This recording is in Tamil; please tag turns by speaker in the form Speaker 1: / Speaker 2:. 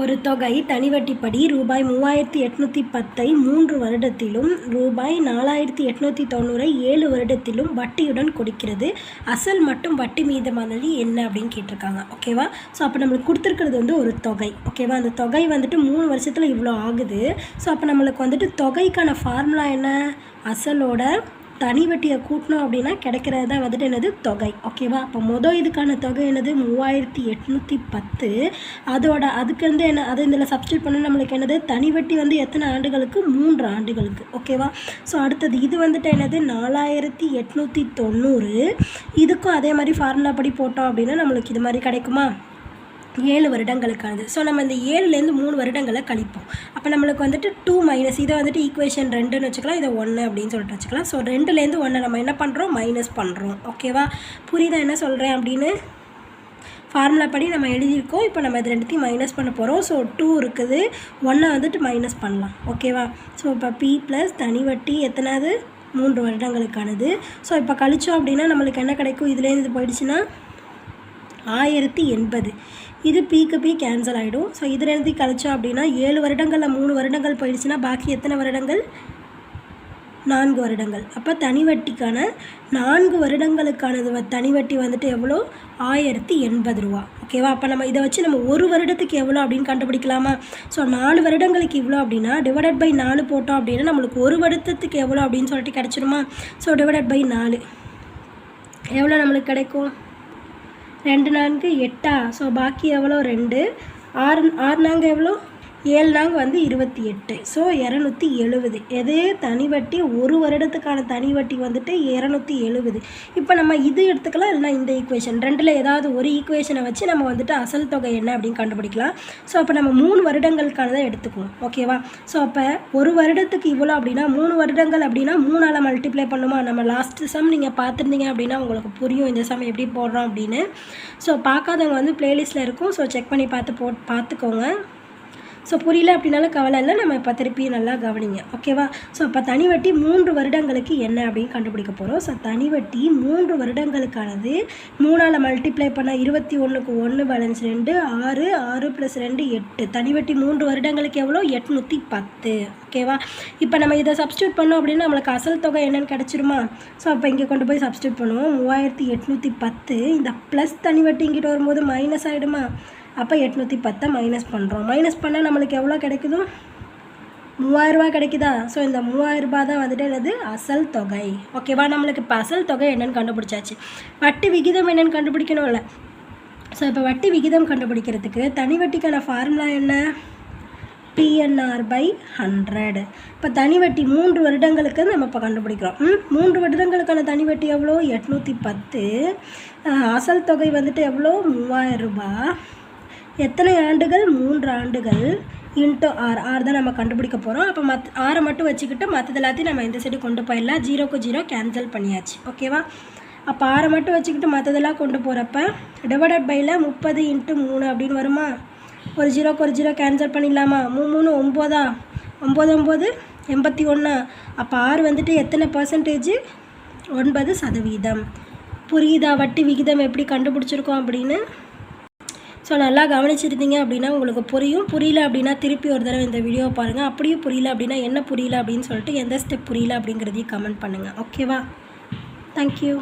Speaker 1: ஒரு தொகை தனிவட்டிப்படி ரூபாய் மூவாயிரத்தி எட்நூற்றி பத்தை மூன்று வருடத்திலும் ரூபாய் நாலாயிரத்தி எட்நூற்றி தொண்ணூறை ஏழு வருடத்திலும் வட்டியுடன் கொடுக்கிறது. அசல் மட்டும் வட்டி மீதமானது என்ன அப்படின்னு கேட்டிருக்காங்க. ஓகேவா ஸோ அப்போ நம்மளுக்கு கொடுத்துருக்கிறது வந்து ஒரு தொகை. ஓகேவா அந்த தொகை வந்துட்டு மூணு வருஷத்தில் இவ்வளோ ஆகுது. ஸோ அப்போ நம்மளுக்கு வந்துட்டு தொகைக்கான ஃபார்முலா என்ன? அசலோட தனி வட்டியை கூட்டினோம் அப்படின்னா கிடைக்கிறது தான் வந்துட்டு என்னது? தொகை. ஓகேவா அப்போ மொதல் இதுக்கான தொகை என்னது? மூவாயிரத்தி எட்நூற்றி பத்து. அதோட அதுக்கு வந்து என்ன அது இதில் சப்ஸ்டியூட் பண்ண நம்மளுக்கு என்னது? தனி வட்டி வந்து எத்தனை ஆண்டுகளுக்கு? மூன்று ஆண்டுகளுக்கு. ஓகேவா ஸோ அடுத்தது இது வந்துட்டு என்னது? நாலாயிரத்தி எட்நூற்றி தொண்ணூறு. இதுக்கும் அதே மாதிரி ஃபார்முலா படி போட்டோம் அப்படின்னா நம்மளுக்கு இது மாதிரி கிடைக்குமா? ஏழு வருடங்களுக்கானது. ஸோ நம்ம இந்த ஏழுலேருந்து மூணு வருடங்களை கழிப்போம். அப்போ நம்மளுக்கு வந்துட்டு டூ மைனஸ் இதை வந்துட்டு ஈக்குவேஷன் ரெண்டுன்னு வச்சுக்கலாம் இதை ஒன்று அப்படின்னு சொல்லிட்டு வச்சுக்கலாம். ஸோ ரெண்டுலேருந்து ஒன்று நம்ம என்ன பண்ணுறோம் மைனஸ் பண்ணுறோம் ஓகேவா புரியுதா? என்ன சொல்கிறேன் அப்படின்னு? ஃபார்முலா படி நம்ம எழுதியிருக்கோம். இப்போ நம்ம இது ரெண்டுத்தையும் மைனஸ் பண்ண போகிறோம் ஸோ டூ இருக்குது. ஒன்றை வந்துட்டு மைனஸ் பண்ணலாம். ஓகேவா ஸோ இப்போ பி ப்ளஸ் தனி வட்டி எத்தனாவது? மூன்று வருடங்களுக்கானது. ஸோ இப்போ கழிச்சோம் அப்படின்னா நம்மளுக்கு என்ன கிடைக்கும்? இதுலேருந்து போயிடுச்சுன்னா ஆயிரத்தி எண்பது. இது பீக்கு பீ கேன்சல் ஆகிடும் ஸோ இதில் எழுதி கழிச்சோம் அப்படின்னா ஏழு வருடங்களில் மூணு வருடங்கள் போயிடுச்சுன்னா பாக்கி எத்தனை வருடங்கள்? நான்கு வருடங்கள். அப்போ தனி வட்டிக்கான நான்கு வருடங்களுக்கானது வ- தனி வட்டி வந்துட்டு எவ்வளோ? ஆயிரத்தி எண்பது ரூபா. ஓகேவா அப்போ நம்ம இதை வச்சு நம்ம ஒரு வருடத்துக்கு எவ்வளோ அப்படின்னு கண்டுபிடிக்கலாமா? ஸோ நாலு வருடங்களுக்கு இவ்வளோ அப்படின்னா டிவைடட் பை நாலு போட்டோம் அப்படின்னா நம்மளுக்கு ஒரு வருடத்துக்கு எவ்வளோ அப்படின்னு சொல்லிட்டு கிடச்சிருமா? ஸோ டிவைடட் பை நாலு. எவ்வளோ நம்மளுக்கு கிடைக்கும்? ரெண்டு நான்கு எட்டா? ஸோ பாக்கி எவ்வளோ? ரெண்டு. ஆறு ஆறு நான்கு எவ்வளோ? ஏழு வந்து இருபத்தி எட்டு. ஸோ இரநூத்தி எழுபது எது தனி வட்டி? ஒரு வருடத்துக்கான தனி வட்டி வந்துட்டு இரநூத்தி எழுபது இப்போ நம்ம இது எடுத்துக்கலாம் இல்லைனா இந்த ஈக்குவேஷன் ரெண்டில் ஏதாவது ஒரு ஈக்குவேஷனை வச்சு நம்ம வந்துட்டு அசல் தொகை என்ன அப்படின்னு கண்டுபிடிக்கலாம். ஸோ அப்போ நம்ம மூணு வருடங்களுக்கானதை எடுத்துக்குவோம். ஓகேவா ஸோ அப்போ ஒரு வருடத்துக்கு இவ்வளோ அப்படின்னா மூணு வருடங்கள் அப்படின்னா மூணால் மல்டிப்ளை பண்ணுமா? நம்ம லாஸ்ட் சம் நீங்கள் பார்த்துருந்தீங்க அப்படின்னா உங்களுக்கு புரியும் இந்த சம் எப்படி போடுறோம் அப்படின்னு. ஸோ பார்க்காதவங்க வந்து ப்ளேலிஸ்ட்டில் இருக்கும். ஸோ செக் பண்ணி பார்த்து போ பார்த்துக்கோங்க. ஸோ புரியல அப்படின்னாலும் கவலை இல்லை. நம்ம இப்போ திருப்பி நல்லா கவனிங்க. ஓகேவா ஸோ இப்போ தனி வட்டி மூன்று வருடங்களுக்கு என்ன அப்படின்னு கண்டுபிடிக்க போகிறோம் ஸோ தனி வட்டி மூன்று வருடங்களுக்கானது மூணால் மல்டிப்ளை பண்ண இருபத்தி ஒன்றுக்கு ஒன்று பேலன்ஸ் ரெண்டு ஆறு ஆறு ப்ளஸ் ரெண்டு எட்டு. தனி வட்டி மூன்று வருடங்களுக்கு எவ்வளோ? எட்நூற்றி பத்து. ஓகேவா இப்போ நம்ம இதை சப்ஸ்டியூட் பண்ணோம் அப்படின்னா நம்மளுக்கு அசல் தொகை என்னென்னு கிடச்சிருமா? ஸோ அப்போ இங்கே கொண்டு போய் சப்ஸ்டியூட் பண்ணுவோம். மூவாயிரத்தி எட்நூற்றி பத்து. இந்த ப்ளஸ் தனி வட்டி இங்கிட்ட வரும்போது மைனஸ் ஆகிடுமா அப்போ எட்நூற்றி பத்தை மைனஸ் பண்ணுறோம் மைனஸ் பண்ணால் நம்மளுக்கு எவ்வளோ கிடைக்குதோ? மூவாயிரரூபா கிடைக்குதா? ஸோ இந்த மூவாயிரரூபா தான் வந்துட்டு என்னது? அசல் தொகை. ஓகேவா நம்மளுக்கு இப்போ அசல் தொகை என்னென்னு கண்டுபிடிச்சாச்சு. வட்டி விகிதம் என்னென்னு கண்டுபிடிக்கணும்ல. ஸோ இப்போ வட்டி விகிதம் கண்டுபிடிக்கிறதுக்கு தனி வட்டிக்கான ஃபார்முலா என்ன பிஎன்ஆர் பை ஹண்ட்ரட் இப்போ தனி வட்டி மூன்று வருடங்களுக்கு நம்ம இப்போ கண்டுபிடிக்கிறோம். மூன்று வருடங்களுக்கான தனி வட்டி எவ்வளோ எட்நூற்றி பத்து அசல் தொகை வந்துட்டு எவ்வளோ மூவாயிரம் ரூபாய். எத்தனை ஆண்டுகள்? மூன்று ஆண்டுகள். இன்ட்டு ஆர் ஆர் தான் நம்ம கண்டுபிடிக்க போகிறோம் அப்போ மத் ஆரை மட்டும் வச்சுக்கிட்டு மற்றது எல்லாத்தையும் நம்ம இந்த சைடு கொண்டு போயிடலாம். ஜீரோக்கு ஜீரோ கேன்சல் பண்ணியாச்சு. ஓகேவா அப்போ ஆரை மட்டும் வச்சுக்கிட்டு மற்றதெல்லாம் கொண்டு போகிறப்ப டிவைடட் பையில் முப்பது இன்ட்டு மூணு அப்படின்னு வருமா? ஒரு ஜீரோக்கு ஒரு ஜீரோ கேன்சல் பண்ணிடலாமா? மூணு மூணு ஒம்போதா? ஒம்பது ஒம்பது எண்பத்தி ஒன்றா அப்போ ஆறு வந்துட்டு எத்தனை பர்சன்டேஜ் ஒன்பது சதவீதம். புரியுதா? வட்டி விகிதம் எப்படி கண்டுபிடிச்சிருக்கோம் அப்படின்னு? ஸோ நல்லா கவனிச்சிருந்தீங்க அப்படின்னா உங்களுக்கு புரியும். புரியல அப்படின்னா திருப்பி ஒரு தடவை இந்த வீடியோவை பாருங்கள் அப்படியும் புரியல அப்படின்னா என்ன புரியல அப்படின்னு சொல்லிட்டு எந்த ஸ்டெப் புரியல அப்படிங்கிறதையும் கமெண்ட் பண்ணுங்கள் ஓகேவா தேங்க்யூ